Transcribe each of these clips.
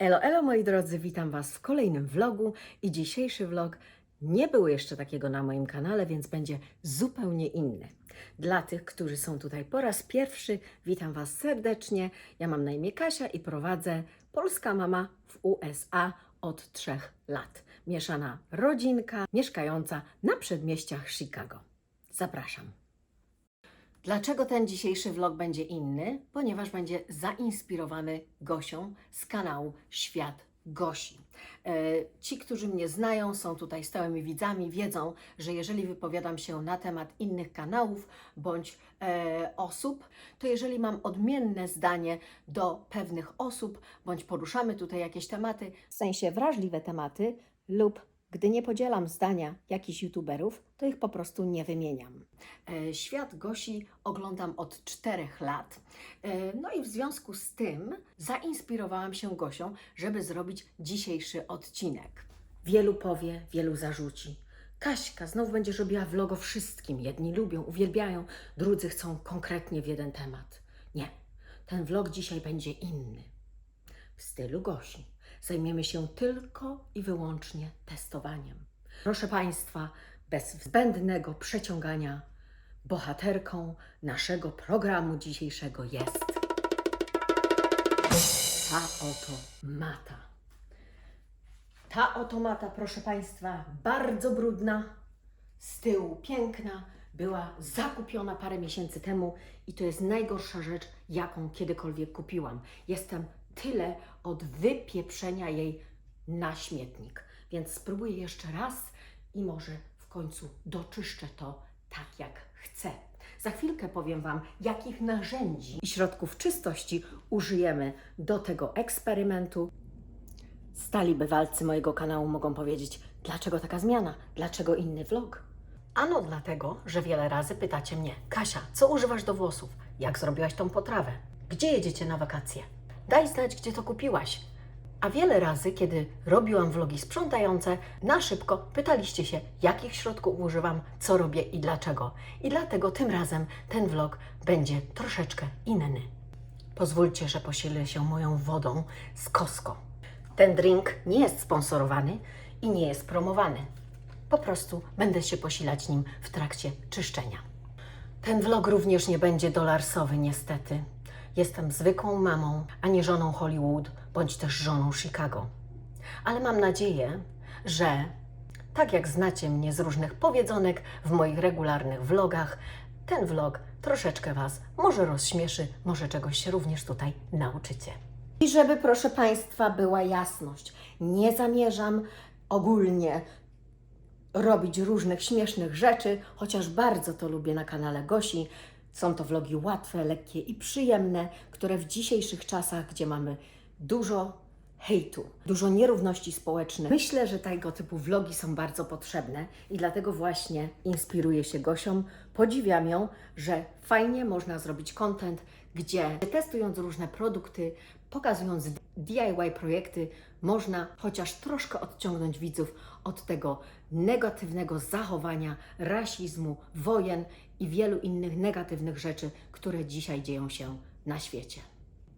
Elo, elo moi drodzy, witam Was w kolejnym vlogu i dzisiejszy vlog nie było jeszcze takiego na moim kanale, więc będzie zupełnie inny. Dla tych, którzy są tutaj po raz pierwszy, witam Was serdecznie. Ja mam na imię Kasia i prowadzę Polska Mama w USA od trzech lat. Mieszana rodzinka mieszkająca na przedmieściach Chicago. Zapraszam. Dlaczego ten dzisiejszy vlog będzie inny? Ponieważ będzie zainspirowany Gosią z kanału Świat Gosi. E, Ci, którzy mnie znają, są tutaj stałymi widzami, wiedzą, że jeżeli wypowiadam się na temat innych kanałów bądź e, osób, to jeżeli mam odmienne zdanie do pewnych osób, bądź poruszamy tutaj jakieś tematy, w sensie wrażliwe tematy, lub gdy nie podzielam zdania jakichś youtuberów, to ich po prostu nie wymieniam. E, Świat Gosi oglądam od czterech lat. E, No i w związku z tym zainspirowałam się Gosią, żeby zrobić dzisiejszy odcinek. Wielu powie, wielu zarzuci. Kaśka, znowu będziesz robiła vlog o wszystkim. Jedni lubią, uwielbiają, drudzy chcą konkretnie w jeden temat. Nie, ten vlog dzisiaj będzie inny. W stylu Gosi. Zajmiemy się tylko i wyłącznie testowaniem. Proszę Państwa, bez zbędnego przeciągania, bohaterką naszego programu dzisiejszego jest ta oto mata. Ta oto mata, proszę Państwa, bardzo brudna, z tyłu piękna, była zakupiona parę miesięcy temu i to jest najgorsza rzecz, jaką kiedykolwiek kupiłam. Jestem tyle od wypieprzenia jej na śmietnik, więc spróbuję jeszcze raz i może w końcu doczyszczę to tak jak chcę. Za chwilkę powiem Wam, jakich narzędzi i środków czystości użyjemy do tego eksperymentu. Stali bywalcy mojego kanału mogą powiedzieć, dlaczego taka zmiana, dlaczego inny vlog? Ano dlatego, że wiele razy pytacie mnie, Kasia, co używasz do włosów? Jak zrobiłaś tą potrawę? Gdzie jedziecie na wakacje? Daj znać, gdzie to kupiłaś. A wiele razy, kiedy robiłam vlogi sprzątające, na szybko pytaliście się, jakich środków używam, co robię i dlaczego. I dlatego tym razem ten vlog będzie troszeczkę inny. Pozwólcie, że posilę się moją wodą z Costco. Ten drink nie jest sponsorowany i nie jest promowany. Po prostu będę się posilać nim w trakcie czyszczenia. Ten vlog również nie będzie dolarsowy, niestety. Jestem zwykłą mamą, a nie żoną Hollywood, bądź też żoną Chicago. Ale mam nadzieję, że tak jak znacie mnie z różnych powiedzonek w moich regularnych vlogach, ten vlog troszeczkę Was może rozśmieszy, może czegoś się również tutaj nauczycie. I żeby, proszę Państwa, była jasność, nie zamierzam ogólnie robić różnych śmiesznych rzeczy, chociaż bardzo to lubię na kanale Gosi. Są to vlogi łatwe, lekkie i przyjemne, które w dzisiejszych czasach, gdzie mamy dużo hejtu, dużo nierówności społecznych, myślę, że tego typu vlogi są bardzo potrzebne i dlatego właśnie inspiruję się Gosią. Podziwiam ją, że fajnie można zrobić content, gdzie testując różne produkty, pokazując DIY projekty, można chociaż troszkę odciągnąć widzów od tego negatywnego zachowania, rasizmu, wojen i wielu innych negatywnych rzeczy, które dzisiaj dzieją się na świecie.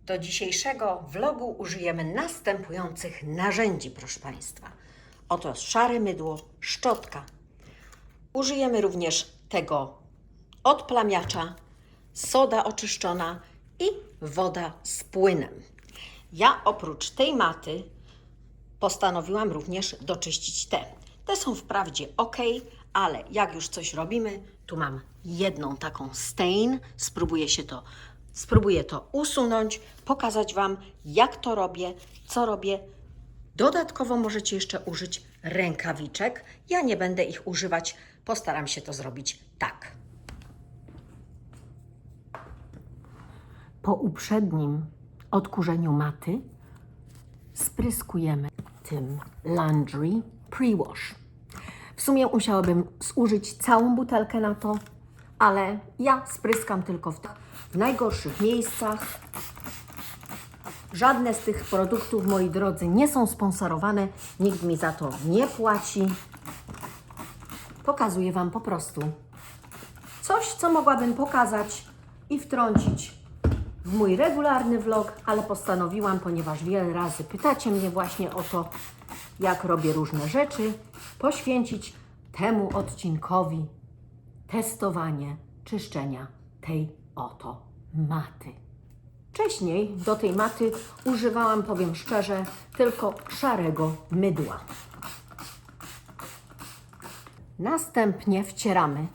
Do dzisiejszego vlogu użyjemy następujących narzędzi, proszę Państwa. Oto szare mydło, szczotka. Użyjemy również tego odplamiacza, soda oczyszczona i woda z płynem. Ja oprócz tej maty postanowiłam również doczyścić te. Te są wprawdzie ok, ale jak już coś robimy, tu mam jedną taką stain, spróbuję się to, spróbuję to usunąć, pokazać Wam, jak to robię, co robię. Dodatkowo możecie jeszcze użyć rękawiczek. Ja nie będę ich używać, postaram się to zrobić tak. Po uprzednim odkurzeniu maty spryskujemy tym Laundry Pre-Wash. W sumie musiałabym zużyć całą butelkę na to, ale ja spryskam tylko w, w najgorszych miejscach. Żadne z tych produktów, moi drodzy, nie są sponsorowane, nikt mi za to nie płaci. Pokazuję Wam po prostu coś, co mogłabym pokazać i wtrącić mój regularny vlog, ale postanowiłam, ponieważ wiele razy pytacie mnie właśnie o to, jak robię różne rzeczy, poświęcić temu odcinkowi testowanie czyszczenia tej oto maty. Wcześniej do tej maty używałam, powiem szczerze, tylko szarego mydła. Następnie wcieramy.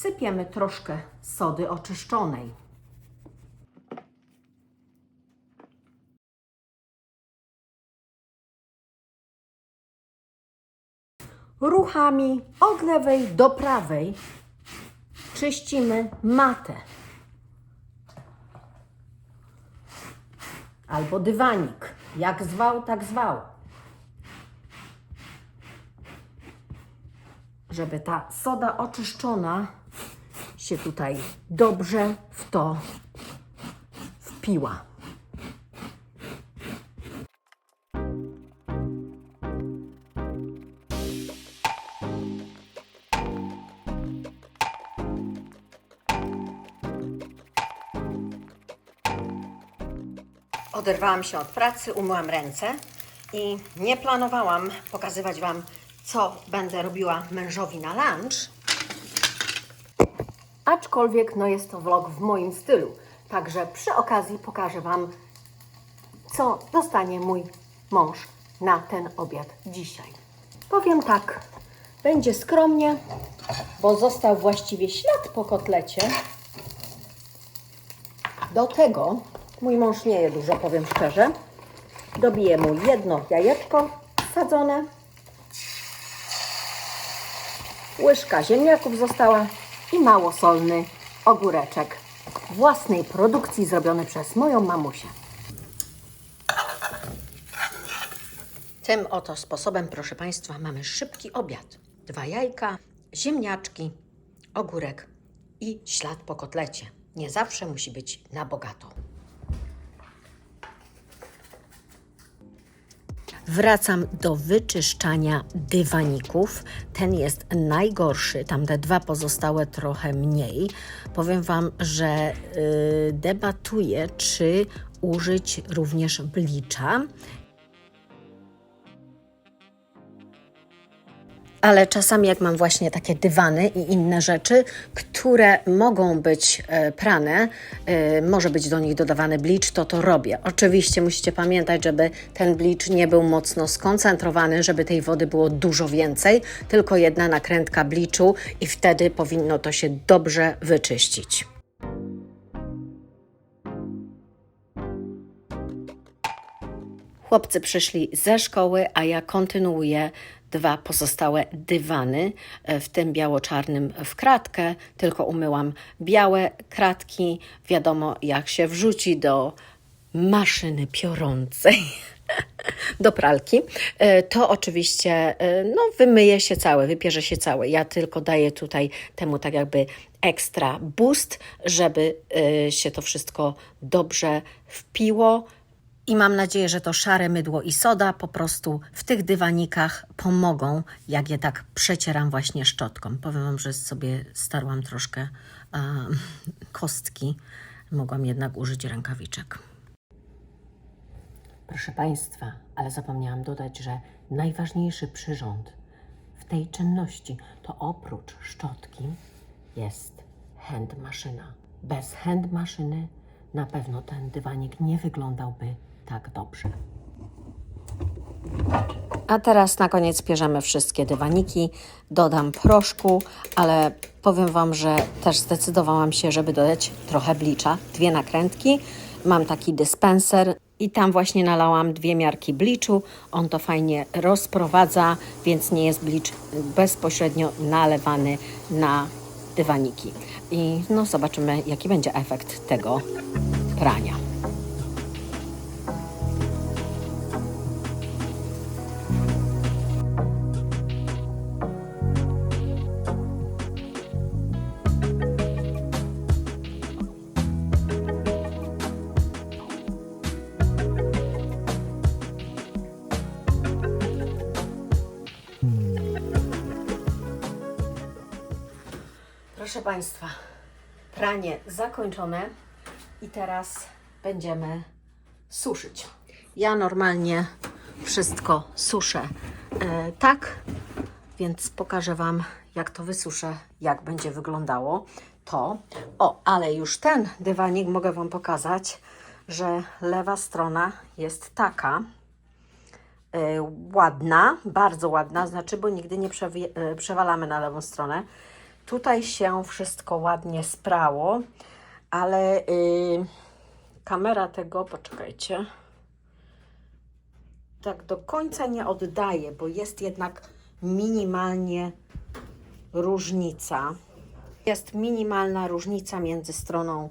Sypiemy troszkę sody oczyszczonej. Ruchami od lewej do prawej czyścimy matę. Albo dywanik. Jak zwał, tak zwał. Żeby ta soda oczyszczona się tutaj dobrze w to wpiła. Oderwałam się od pracy, umyłam ręce i nie planowałam pokazywać Wam, co będę robiła mężowi na lunch. Aczkolwiek no jest to vlog w moim stylu. Także przy okazji pokażę Wam, co dostanie mój mąż na ten obiad dzisiaj. Powiem tak, będzie skromnie, bo został właściwie ślad po kotlecie. Do tego mój mąż nie je dużo, powiem szczerze. Dobiję mu jedno jajeczko sadzone. Łyżka ziemniaków została i mało solny ogóreczek własnej produkcji zrobiony przez moją mamusię. Tym oto sposobem, proszę Państwa, mamy szybki obiad. Dwa jajka, ziemniaczki, ogórek i ślad po kotlecie. Nie zawsze musi być na bogato. Wracam do wyczyszczania dywaników. Ten jest najgorszy, tamte dwa pozostałe trochę mniej. Powiem Wam, że y, debatuję, czy użyć również blicza. Ale czasami, jak mam właśnie takie dywany i inne rzeczy, które mogą być e, prane, e, może być do nich dodawany blicz, to to robię. Oczywiście musicie pamiętać, żeby ten blicz nie był mocno skoncentrowany, żeby tej wody było dużo więcej, tylko jedna nakrętka bliczu i wtedy powinno to się dobrze wyczyścić. Chłopcy przyszli ze szkoły, a ja kontynuuję dwa pozostałe dywany, e, w tym biało-czarnym w kratkę, tylko umyłam białe kratki. Wiadomo, jak się wrzuci do maszyny piorącej. Do pralki, E, to oczywiście e, no, wymyje się całe, wypierze się całe. Ja tylko daję tutaj temu tak jakby ekstra boost, żeby się to wszystko dobrze wpiło. I mam nadzieję, że to szare mydło i soda po prostu w tych dywanikach pomogą, jak je tak przecieram właśnie szczotką. Powiem Wam, że sobie starłam troszkę kostki. Mogłam jednak użyć rękawiczek. Proszę Państwa, ale zapomniałam dodać, że najważniejszy przyrząd w tej czynności to oprócz szczotki jest hand maszyna. Bez hand maszyny na pewno ten dywanik nie wyglądałby tak dobrze. A teraz na koniec bierzemy wszystkie dywaniki, dodam proszku, ale powiem Wam, że też zdecydowałam się, żeby dodać trochę blicza, dwie nakrętki. Mam taki dyspenser i tam właśnie nalałam dwie miarki bliczu. On to fajnie rozprowadza, więc nie jest blicz bezpośrednio nalewany na dywaniki. I no zobaczymy, jaki będzie efekt tego prania. Proszę Państwa, pranie zakończone i teraz będziemy suszyć. Ja normalnie wszystko suszę e, tak, więc pokażę Wam, jak to wysuszę, jak będzie wyglądało to. O, ale już ten dywanik mogę Wam pokazać, że lewa strona jest taka e, ładna, bardzo ładna, znaczy, bo nigdy nie e, przewalamy na lewą stronę. Tutaj się wszystko ładnie sprało, ale y, kamera tego, poczekajcie, tak do końca nie oddaje, bo jest jednak minimalnie różnica. Jest minimalna różnica między stroną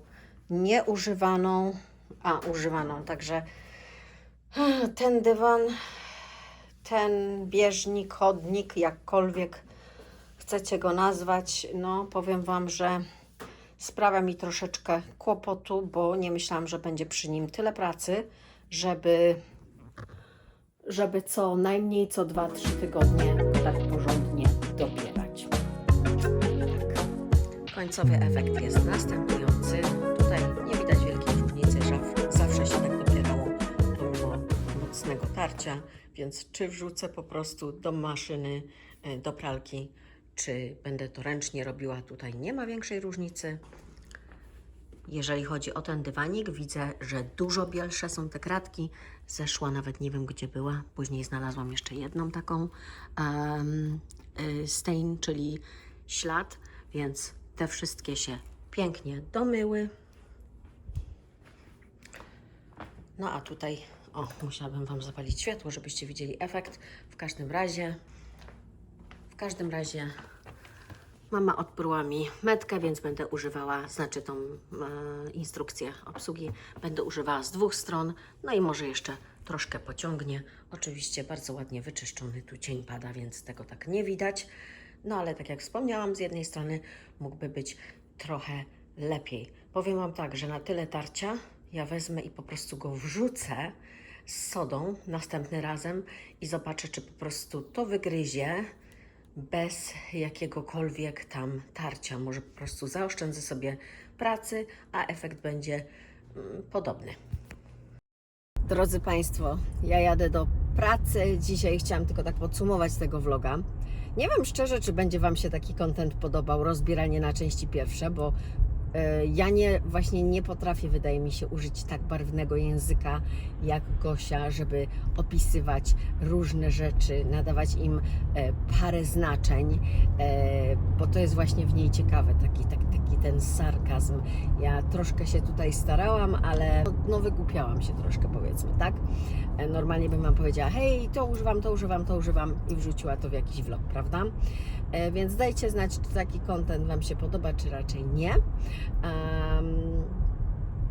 nieużywaną a używaną. Także ten dywan, ten bieżnik, chodnik, jakkolwiek chcecie go nazwać, no powiem Wam, że sprawia mi troszeczkę kłopotu, bo nie myślałam, że będzie przy nim tyle pracy, żeby żeby co najmniej co 2-3 tygodnie go tak porządnie dobierać. Tak. Końcowy efekt jest następujący. Tutaj nie widać wielkiej różnicy, że zawsze się tak dobierało pomimo mocnego tarcia, więc czy wrzucę po prostu do maszyny, e, do pralki, czy będę to ręcznie robiła, tutaj nie ma większej różnicy. Jeżeli chodzi o ten dywanik, widzę, że dużo bielsze są te kratki. Zeszła nawet nie wiem gdzie była. Później znalazłam jeszcze jedną taką um, stain, czyli ślad, więc te wszystkie się pięknie domyły. No a tutaj, o, musiałabym Wam zapalić światło, żebyście widzieli efekt. W każdym razie, każdym razie Mama odpruła mi metkę, więc będę używała, znaczy tą e, instrukcję obsługi, będę używała z dwóch stron, no i może jeszcze troszkę pociągnie. Oczywiście bardzo ładnie wyczyszczony, tu cień pada, więc tego tak nie widać. No ale tak jak wspomniałam, z jednej strony mógłby być trochę lepiej. Powiem Wam tak, że na tyle tarcia ja wezmę i po prostu go wrzucę z sodą następny razem i zobaczę, czy po prostu to wygryzie bez jakiegokolwiek tam tarcia. Może po prostu zaoszczędzę sobie pracy, a efekt będzie mm, podobny. Drodzy Państwo, ja jadę do pracy. Dzisiaj chciałam tylko tak podsumować tego vloga. Nie wiem szczerze, czy będzie Wam się taki content podobał, rozbieranie na części pierwsze, bo ja nie, właśnie nie potrafię, wydaje mi się, użyć tak barwnego języka jak Gosia, żeby opisywać różne rzeczy, nadawać im e, parę znaczeń, e, bo to jest właśnie w niej ciekawe, taki, taki, taki ten sarkazm. Ja troszkę się tutaj starałam, ale no, wygłupiałam się troszkę, powiedzmy, tak? E, Normalnie bym Wam powiedziała, hej, to używam, to używam, to używam i wrzuciła to w jakiś vlog, prawda? E, Więc dajcie znać, czy taki content Wam się podoba, czy raczej nie.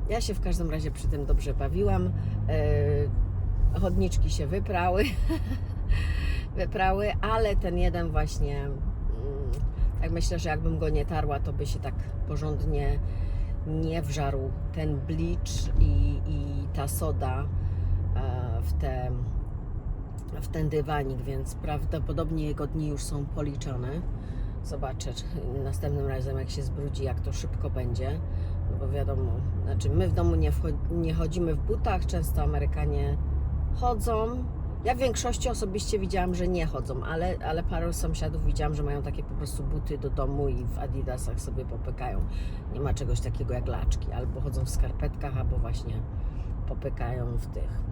Ja się w każdym razie przy tym dobrze bawiłam. E, chodniczki się wyprały, wyprały, ale ten jeden właśnie, tak myślę, że jakbym go nie tarła, to by się tak porządnie nie wżarł ten bleach i, i ta soda e, w, te, w ten dywanik, więc prawdopodobnie jego dni już są policzone. Zobaczę następnym razem, jak się zbrudzi, jak to szybko będzie. No bo wiadomo, znaczy my w domu nie, nie chodzimy w butach, często Amerykanie chodzą. Ja w większości osobiście widziałam, że nie chodzą, ale, ale paru sąsiadów widziałam, że mają takie po prostu buty do domu i w adidasach sobie popykają. Nie ma czegoś takiego jak laczki. Albo chodzą w skarpetkach, albo właśnie popykają w tych.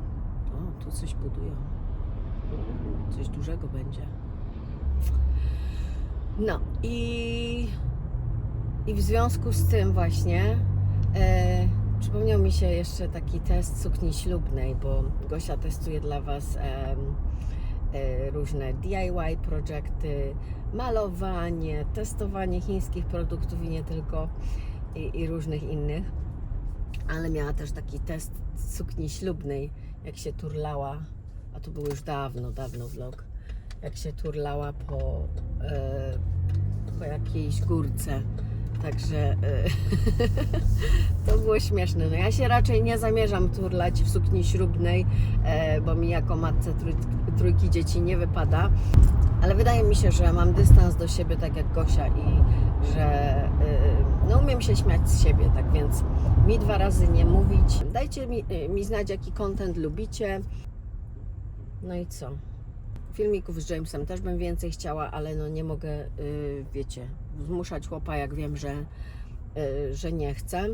O, tu coś budują. Coś dużego będzie. No i, i w związku z tym właśnie e, przypomniał mi się jeszcze taki test sukni ślubnej, bo Gosia testuje dla Was em, e, różne DIY projekty, malowanie, testowanie chińskich produktów i nie tylko, i, i różnych innych. Ale miała też taki test sukni ślubnej, jak się turlała, a to było już dawno, dawno vlog, jak się turlała po, e, po jakiejś górce. Także e, to było śmieszne. No ja się raczej nie zamierzam turlać w sukni ślubnej, e, bo mi jako matce trój, trójki dzieci nie wypada. Ale wydaje mi się, że mam dystans do siebie, tak jak Gosia, i że e, No umiem się śmiać z siebie, tak więc mi dwa razy nie mówić. Dajcie mi, mi znać, jaki content lubicie. No i co? Filmików z Jamesem też bym więcej chciała, ale no nie mogę, y, wiecie, zmuszać chłopa, jak wiem, że, y, że nie chcę.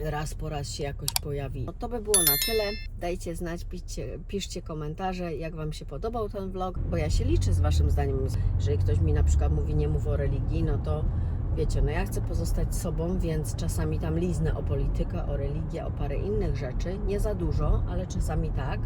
Raz po raz się jakoś pojawi. No to by było na tyle. Dajcie znać, piszcie, piszcie komentarze, jak Wam się podobał ten vlog, bo ja się liczę z Waszym zdaniem. Jeżeli ktoś mi na przykład mówi nie mów o religii, no to wiecie, no ja chcę pozostać sobą, więc czasami tam liznę o politykę, o religię, o parę innych rzeczy. Nie za dużo, ale czasami tak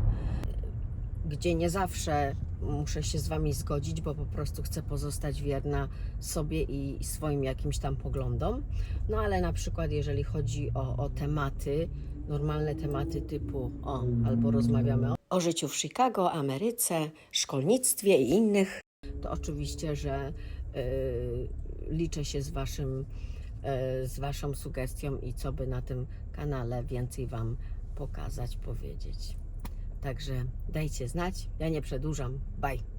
gdzie nie zawsze muszę się z Wami zgodzić, bo po prostu chcę pozostać wierna sobie i swoim jakimś tam poglądom. No ale na przykład, jeżeli chodzi o, o tematy, normalne tematy typu o, albo rozmawiamy o, o życiu w Chicago, Ameryce, szkolnictwie i innych, to oczywiście, że y, liczę się z Waszym, y, z Waszą sugestią i co by na tym kanale więcej Wam pokazać, powiedzieć. Także dajcie znać. Ja nie przedłużam. Bye.